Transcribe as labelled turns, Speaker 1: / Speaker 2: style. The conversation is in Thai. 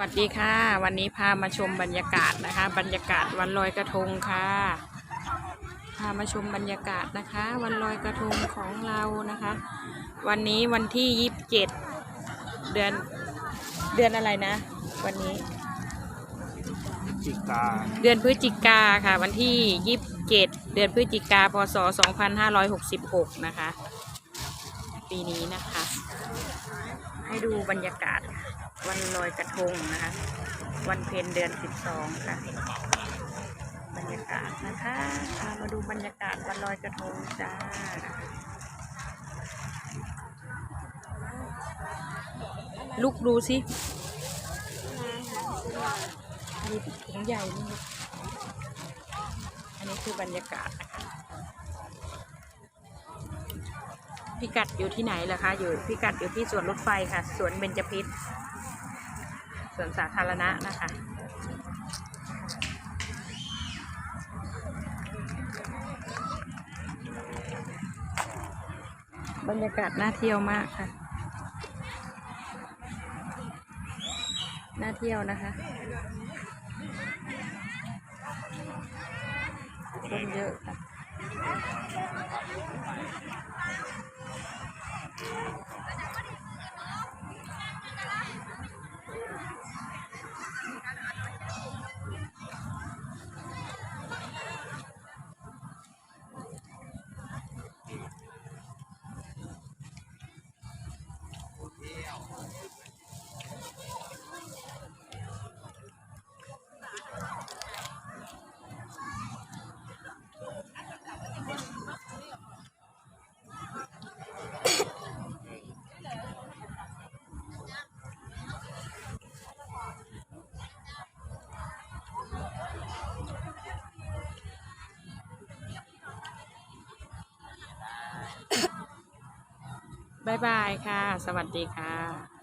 Speaker 1: สวัสดีค่ะ วันนี้พามาชมบรรยากาศนะคะ บรรยากาศวันลอยกระทงค่ะ พามาชมบรรยากาศนะคะ วันลอยกระทงของเรานะคะ วันนี้วันที่ยี่สิบเจ็ดเดือนเดือนอะไรนะ วันนี้
Speaker 2: จิกา
Speaker 1: เดือนพฤศจิกาค่ะ วันที่ยี่สิบเจ็ดเดือนพฤศจิกาพศสองพันห้าร้อยหกสิบหกนะคะ ปีนี้นะคะ ให้ดูบรรยากาศ วันลอยกระทงนะคะ วันเพ็ญเดือนสิบสองค่ะ บรรยากาศนะคะพามาดูบรรยากาศวันลอยกระทงจ้าลูกดูสิมีถุงใหญ่นี่อันนี้คือบรรยากาศนะคะพิกัดอยู่ที่ไหนล่ะคะ อยู่พิกัดอยู่ที่สวนรถไฟค่ะ สวนเบญจพฤษ สวนสาธารณะนะคะบรรยากาศน่าเที่ยวมากค่ะ น่าเที่ยวนะคะคนเยอะค่ะ บายบายค่ะ สวัสดีค่ะ